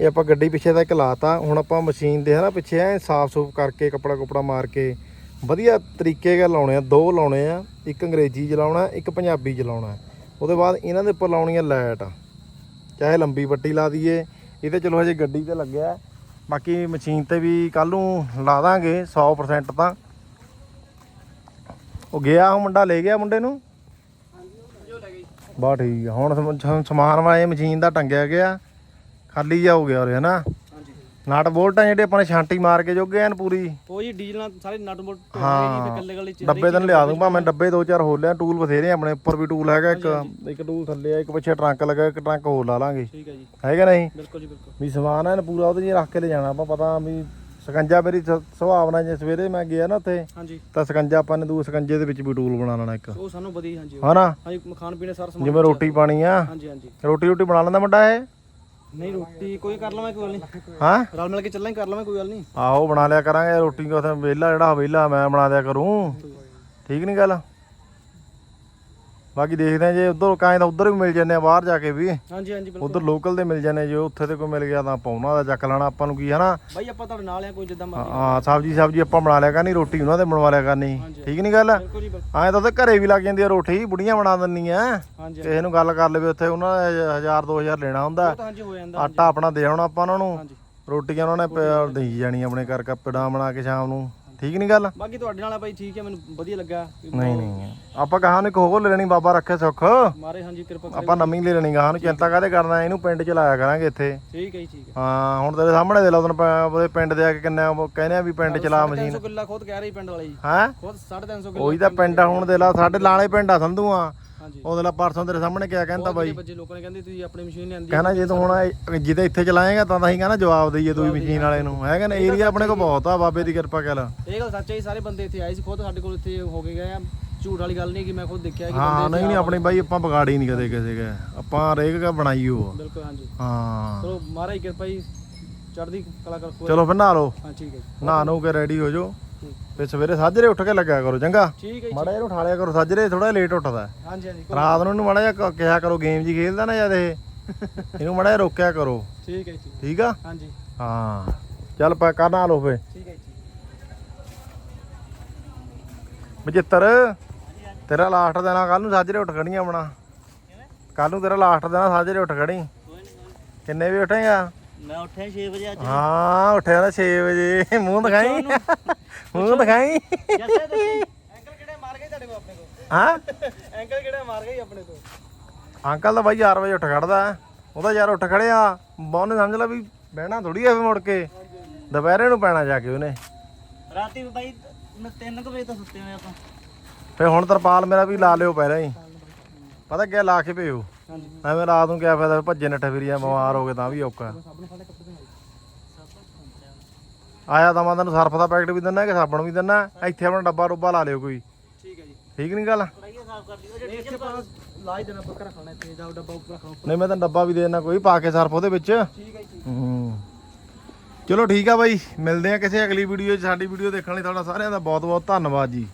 A: ਇਹ ਆਪਾਂ ਗੱਡੀ ਪਿੱਛੇ ਦਾ ਇੱਕ ਲਾਤਾ, ਹੁਣ ਆਪਾਂ ਮਸ਼ੀਨ ਦੇ ਹਨਾ ਪਿੱਛੇ ਐ ਸਾਫ਼ ਸੂਫ ਕਰਕੇ ਕੱਪੜਾ ਕੁਪੜਾ ਮਾਰ ਕੇ ਵਧੀਆ ਤਰੀਕੇ ਨਾਲ ਲਾਉਣੇ ਆ, ਦੋ ਲਾਉਣੇ ਆ, ਇੱਕ ਅੰਗਰੇਜ਼ੀ ਜਲਾਉਣਾ ਇੱਕ ਪੰਜਾਬੀ ਜਲਾਉਣਾ ਉਹਦੇ ਬਾਅਦ ਇਹਨਾਂ ਦੇ ਉੱਪਰ ਲਾਉਣੀ ਆ ਲਾਈਟ। ਚਾਹੇ ਲੰਬੀ ਪੱਟੀ ਲਾ ਦਈਏ, ਇਹ ਤੇ ਚਲੋ ਹਜੇ ਗੱਡੀ ਤੇ ਲੱਗਿਆ। ਬਾਕੀ ਮਸ਼ੀਨ ਤੇ ਵੀ ਕੱਲ ਨੂੰ ਲਾ ਦਾਂਗੇ 100% ਤਾਂ। ਉਹ ਗਿਆ ਉਹ ਮੁੰਡਾ, ਲੈ ਗਿਆ ਮੁੰਡੇ ਨੂੰ? ਬਾ ਠੀਕ ਆ। ਹੁਣ ਸਮਾਨ ਵਾਲੇ ਮਸ਼ੀਨ ਦਾ ਟੰਗਿਆ ਗਿਆ। ਖਾਲੀ ਜਾ ਹੋ ਗਿਆ ਉਰੇ, ਹਨਾ?
C: ਹਾਂਜੀ
A: ਨਟ ਬੋਲਟਾਂ ਜਿਹੜੇ ਆਪਾਂ ਨੇ ਛਾਂਟੀ ਮਾਰ ਕੇ ਜੋਗੇ ਐਨ ਪੂਰੀ।
C: ਉਹ ਜੀ ਡੀਜ਼ਲ ਨਾਲ ਸਾਰੇ ਨਟ ਬੋਲਟ ਧੋਣੇ ਜੀ
A: ਹਾਂ
C: ਤੇ ਕੱਲੇ ਕੱਲੇ
A: ਡੱਬੇ ਤਾਂ ਲਿਆ ਦੂੰਗਾ ਮੈਂ ਡੱਬੇ ਦੋ ਚਾਰ ਹੋਰ ਲਿਆ ਟੂਲ ਬਥੇਰੇ ਆਪਣੇ ਉੱਪਰ ਵੀ ਟੂਲ ਹੈਗਾ ਇੱਕ ਇੱਕ ਟੂਲ ਥੱਲੇ ਆ ਇੱਕ ਪਿੱਛੇ ਟਰੰਕ ਲੱਗਾ ਇੱਕ ਟਰੰਕ ਹੋਰ ਲਾ ਲਾਂਗੇ।
C: ਠੀਕ ਹੈ ਜੀ।
A: ਹੈਗਾ ਨਹੀਂ?
C: ਬਿਲਕੁਲ ਜੀ ਬਿਲਕੁਲ।
A: ਵੀ ਸਮਾਨ ਐਨ ਪੂਰਾ ਉਹਦੇ 'ਚ ਰੱਖ ਕੇ ਲੈ ਜਾਣਾ ਆਪਾਂ ਪਤਾ ਵੀ ਸਕੰਜਾ ਮੇਰੀ ਸੁਭਾਵਨਾ ਜੇ ਸਵੇਰੇ ਮੈਂ ਗਿਆ ਨਾ ਉੱਥੇ
C: ਹਾਂਜੀ।
A: ਤਾਂ ਸਕੰਜਾ ਆਪਾਂ ਨੇ ਦੂ ਸਕੰਜੇ ਦੇ ਵਿੱਚ ਵੀ ਟੂਲ ਬਣਾ ਲੈਣਾ ਇੱਕ।
C: ਉਹ ਸਾਨੂੰ ਵਧੀਆ ਹਾਂਜੀ।
A: ਹਨਾ?
C: ਹਾਂਜੀ ਖਾਣ ਪੀਣੇ ਸਾਰਾ ਸਮਾਨ
A: ਜਿਵੇਂ ਰੋਟੀ ਪਾਣੀ ਆ।
C: ਹਾਂਜੀ ਹਾਂਜੀ।
A: ਰੋਟੀ ਰੋਟੀ ਬਣਾ ਲੈਂਦਾ ਮੁੰਡਾ ਇਹ?
C: ਨਹੀਂ ਰੋਟੀ ਕੋਈ ਕਰ ਲਵਾਂ ਕੋਈ ਗੱਲ ਨਹੀਂ।
A: ਹਾਂ?
C: ਰਲ ਮਿਲ ਕੇ ਚੱਲਾਂਗੇ ਕਰ ਲਵਾਂ ਕੋਈ ਗੱਲ ਨਹੀਂ।
A: ਆਹੋ ਬਣਾ ਲਿਆ ਕਰਾਂਗੇ ਰੋਟੀ ਕੋ ਉੱਥੇ ਵਿਹਲਾ ਜਿਹੜਾ ਵਿਹਲਾ ਮੈਂ ਬਣਾ ਦਿਆ ਕਰੂੰ। ਠੀਕ। ਨਹੀਂ ਗੱਲ? ਬਾਕੀ ਦੇਖਦੇ ਆ ਜੇ ਉਧਰ ਕਾਇ ਤਾਂ ਉਧਰ ਵੀ ਮਿਲ ਜਾਂਦੇ ਆ ਬਾਹਰ ਜਾ ਕੇ ਵੀ।
C: ਹਾਂਜੀ ਹਾਂਜੀ ਬਿਲਕੁਲ।
A: ਉਧਰ ਲੋਕਲ ਦੇ ਮਿਲ ਜਾਂਦੇ ਜੇ ਉੱਥੇ ਤੇ ਕੋਈ ਮਿਲ ਗਿਆ ਤਾਂ ਆਪਾਂ ਉਹਨਾਂ ਦਾ ਚੱਕ ਲੈਣਾ ਆਪਾਂ ਨੂੰ ਕੀ ਹਨਾ
C: ਬਾਈ ਆਪਾਂ ਤੁਹਾਡੇ ਨਾਲ ਆ ਕੋਈ ਜਿੱਦਾਂ ਮਰਜ਼ੀ।
A: ਹਾਂ ਸਬਜੀ ਸਬਜੀ ਆਪਾਂ ਬਣਾ ਲਿਆ ਕਰਨੀ ਰੋਟੀ ਉਹਨਾਂ ਦੇ ਬਣਵਾ ਲਿਆ ਕਰਨੀ। ਠੀਕ ਨਹੀਂ ਗੱਲ?
C: ਬਿਲਕੁਲ ਜੀ ਬਿਲਕੁਲ।
A: ਐਂ ਤਾਂ ਉਹਦੇ ਘਰੇ ਵੀ ਲੱਗ ਜਾਂਦੀ ਆ ਰੋਟੀ ਬੁੜੀਆਂ ਬਣਾ ਦਿੰਦੀਆਂ ਕਿਸੇ ਨੂੰ ਗੱਲ ਕਰ ਲਵੇ ਉੱਥੇ ਉਹਨਾਂ ਨੇ 1000 2000 ਲੈਣਾ ਹੁੰਦਾ।
C: ਉਹ ਤਾਂ ਹਾਂਜੀ ਹੋ ਜਾਂਦਾ
A: ਆਟਾ ਆਪਣਾ ਦੇ ਆਉਣਾ ਆਪਾਂ ਉਹਨਾਂ ਨੂੰ। ਰੋਟੀਆਂ ਉਹਨਾਂ ਨੇ ਦੇਈ ਜਾਣੀ ਆਪਣੇ ਘਰ ਕੱਪੜਾ ਬਣਾ ਕੇ ਸ਼ਾਮ ਨੂੰ। ਠੀਕ ਨਹੀਂ ਗੱਲ?
C: ਬਾਕੀ ਤੁਹਾਡੇ ਨਾਲ ਆ ਬਾਈ ਠੀਕ ਹੈ ਮੈਨੂੰ ਵਧੀਆ ਲੱਗਾ ਵੀ
A: ਨਹੀਂ ਨਹੀਂ। ਆਪਾਂ ਕਹਾਂ ਨੂੰ ਲੈ ਲੈਣੀ ਬਾਬਾ ਰੱਖੇ ਸੁੱਖ।
C: ਮਾਰੇ ਹਾਂਜੀ ਕਿਰਪਾ ਕਰੇ
A: ਆਪਾਂ ਨਵੀਂ ਲੈ ਲੈਣੀ ਗਾਹਾਂ ਨੂੰ ਚਿੰਤਾ ਕਾਹਦੇ ਕਰਨਾ ਇਹਨੂੰ ਪਿੰਡ ਚ ਲਾਇਆ ਕਰਾਂਗੇ ਇੱਥੇ।
C: ਠੀਕ ਹੈ ਜੀ ਠੀਕ ਹੈ।
A: ਹਾਂ ਹੁਣ ਤੇਰੇ ਸਾਹਮਣੇ ਦੇ ਲਾ ਉਹਦੇ ਉਹਦੇ ਪਿੰਡ ਦੇ ਆ ਕੇ ਕਿੰਨਾ ਉਹ ਕਹਿੰਦੇ ਆ ਵੀ ਪਿੰਡ ਚ ਲਾ ਮਸ਼ੀਨ।
C: 300 ਕਿੱਲਾ ਖੁਦ ਕਹਿ ਰਹੀ ਪਿੰਡ ਵਾਲੇ। ਜੀ
A: ਹੈ?
C: ਖੁਦ 350 ਕਿੱਲਾ
A: ਉਹੀ ਤਾਂ ਪਿੰਡ ਆ ਹੁਣ ਦੇ ਲਾ ਸਾਡੇ ਲਾਲੇ ਪਿੰਡ ਆ ਸੰਧੂਆਂ।
C: ਹਾਂਜੀ
A: ਉਹਦੇ ਲਾ ਪਰਸੋਂ ਤੇਰੇ ਸਾਹਮਣੇ ਕਿਆ ਕਹਿੰਦਾ ਬਾਈ?
C: ਬੱਚੇ ਲੋਕਾਂ ਨੇ ਕਹਿੰਦੇ ਤੁਸੀਂ ਆਪਣੀ ਮਸ਼ੀਨ ਲਿਆਂਦੀ
A: ਕਹਿੰਦਾ ਜੇ ਤੂੰ ਹੁਣ ਜਿਹਦੇ ਇੱਥੇ ਚਲਾਏਗਾ ਤਾਂ ਤਾਂ ਹੀ ਕਹਿੰਦਾ ਜਵਾਬ ਦਈਏ ਦੂਈ ਮਸ਼ੀਨ ਵਾਲੇ ਨੂੰ। ਹੈਗਾ ਨਾ ਏਰੀਆ ਆਪਣੇ ਕੋਲ ਬਹੁਤ ਆ ਬਾਬੇ ਦੀ ਕਿਰਪਾ ਕਰ
C: ਇਹ ਗੱਲ ਸੱਚ ਹੈ ਸਾਰੇ ਬੰਦੇ ਇੱਥੇ ਆਏ ਸੀ ਖੁਦ ਸਾਡੇ ਕੋਲ ਇੱਥੇ ਹੋ ਕੇ ਗਏ ਆ। ਝੂਠ ਵਾਲੀ ਗੱਲ ਨਹੀਂ ਕਿ ਮੈਂ ਖੁਦ ਦੇਖਿਆ ਕਿ
A: ਹਾਂ ਨਹੀਂ ਨਹੀਂ ਆਪਣੀ ਬਾਈ ਆਪਾਂ ਵਿਗਾੜੀ ਨਹੀਂ ਕਦੇ ਕਿਸੇ ਕੇ। ਆਪਾਂ ਰੇਗ ਕਾ ਬਣਾਈ ਹੋ
C: ਬਿਲਕੁਲ ਹਾਂਜੀ।
A: ਹਾਂ।
C: ਚਲੋ ਮਹਾਰਾਜ ਕਿਰਪਾ ਜੀ ਚੜ੍ਹਦੀ ਕਲਾ ਕਰ
A: ਚਲੋ ਫਿਰ ਨਹਾ ਲਓ।
C: ਹਾਂ ਠੀਕ ਹੈ
A: ਨਹਾ ਨੂੰ ਕੇ ਰੈਡੀ ਹੋ ਜਾਓ। ਫਿਰ ਸਵੇਰੇ ਸਾਜਰੇ ਉੱਠ ਕੇ ਲੱਗਿਆ ਕਰੋ ਚੰਗਾ।
C: ਠੀਕ ਹੈ ਜੀ
A: ਮਾੜਾ ਜਿਹਾ ਉਠਾਲਿਆ ਕਰੋ ਸਾਜਰੇ ਥੋੜਾ ਲੇਟ ਉੱਠਦਾ।
C: ਹਾਂਜੀ ਹਾਂਜੀ
A: ਰਾਤ ਨੂੰ ਇਹਨੂੰ ਮਾੜਾ ਜਿਹਾ ਕ- ਕਿਹਾ ਕਰੋ ਗੇਮ ਜੀ ਖੇਡਦਾ ਨਾ ਜਦ ਇਹ। ਇਹਨੂੰ ਮਾੜਾ ਜਿਹਾ ਰੋਕਿਆ ਕਰੋ।
C: ਠੀਕ ਹੈ ਜੀ
A: ਠੀਕ। ਆ?
C: ਹਾਂਜੀ।
A: ਹਾਂ। ਚੱਲ ਪਾ ਕਰ ਫੇ।
C: ਠੀਕ ਹੈ ਜੀ
A: 75 ਤੇਰਾ ਲਾਸਟ ਦਿਨ ਆ ਕੱਲ ਨੂੰ ਸਾਜਰੇ ਉੱਠ ਖੜੀਆਂ ਬਣਾ ਕੱਲ ਨੂੰ ਤੇਰਾ ਲਾਸਟ ਦਿਨ ਆ ਸਾਜਰੇ ਉੱਠ ਖੜੀ ਕਿੰਨੇ ਵਜੇ ਉੱਠੇਗਾ।
B: ਮੈਂ ਉੱਠਿਆ 6 ਵਜੇ ਅੱਜ।
A: ਹਾਂ ਉੱਠਿਆ ਨਾ 6 ਵਜੇ। ਮੂੰਹ ਦਿਖਾਈ? ਮੂੰਹ ਦਿਖਾਈ?
B: ਜੱਸੇ ਤੁਸੀਂ
C: ਐਂਕਲ ਕਿਹੜੇ ਮਾਰ ਗਏ ਤੁਹਾਡੇ ਕੋਲ ਆਪਣੇ ਕੋਲ?
A: ਹਾਂ?
C: ਐਂਕਲ ਕਿਹੜੇ ਮਾਰ ਗਏ ਆਪਣੇ ਤੋਂ
A: ਅੰਕਲ ਤਾਂ ਬਾਈ 4 ਵਜੇ ਉੱਠ ਖੜਦਾ। ਉਹਦਾ ਯਾਰ ਉੱਠ ਖੜਿਆ। ਬਹੁਨੇ ਸਮਝ ਲਾ ਵੀ ਬਹਿਣਾ ਥੋੜੀ ਐ ਮੁੜ ਕੇ। ਦੁਪਹਿਰੇ ਨੂੰ ਪੈਣਾ ਜਾ ਕੇ ਉਹਨੇ।
B: ਰਾਤੀ ਵੀ ਬਾਈ ਮੈਂ 3 ਵਜੇ ਤੋਂ ਸੁੱਤੇ ਹੋਏ ਆਪਾਂ।
A: ਫੇ ਹੁਣ ਤਰਪਾਲ ਮੇਰਾ ਵੀ ਲਾ ਲਿਓ ਪਹਿਲਾਂ ਹੀ। ਪਤਾ ਕਿਆ ਲਾ ਕੇ ਭੇਓ
C: ਹਾਂਜੀ
A: ਐਵੇਂ ਰਾਤ ਨੂੰ ਕਿਆ ਫਾਇਦਾ ਭੱਜੇ ਨੱਠੇ ਫਿਰੀਆ ਬਿਮਾਰ ਹੋ ਗਏ ਤਾਂ ਵੀ ਔਖਾ। ਆਇਆ ਤਾਂ ਮੈਂ ਤੈਨੂੰ ਸਰਫ ਦਾ ਪੈਕਟ ਵੀ ਦਿੰਨਾ ਕਿ ਸਾਬਣ ਵੀ ਦਿੰਨਾ ਇੱਥੇ ਆਪਣਾ ਡੱਬਾ ਰੁੱਬਾ ਲਾ ਲਿਓ ਕੋਈ।
C: ਠੀਕ ਹੈ ਜੀ।
A: ਠੀਕ ਨਹੀਂ ਗੱਲ? ਨਹੀਂ ਮੈਂ ਤੈਨੂੰ ਡੱਬਾ ਵੀ ਦੇ ਦੇਣਾ ਕੋਈ ਪਾ ਕੇ ਸਰਫ ਉਹਦੇ ਵਿੱਚ।
C: ਠੀਕ ਹੈ ਜੀ।
A: ਹੂੰ। ਚਲੋ ਠੀਕ ਆ ਬਾਈ ਮਿਲਦੇ ਆ ਕਿਸੇ ਅਗਲੀ ਵੀਡੀਓ 'ਚ। ਸਾਡੀ ਵੀਡੀਓ ਦੇਖਣ ਲਈ ਤੁਹਾਡਾ ਸਾਰਿਆਂ ਦਾ ਬਹੁਤ ਬਹੁਤ ਧੰਨਵਾਦ ਜੀ।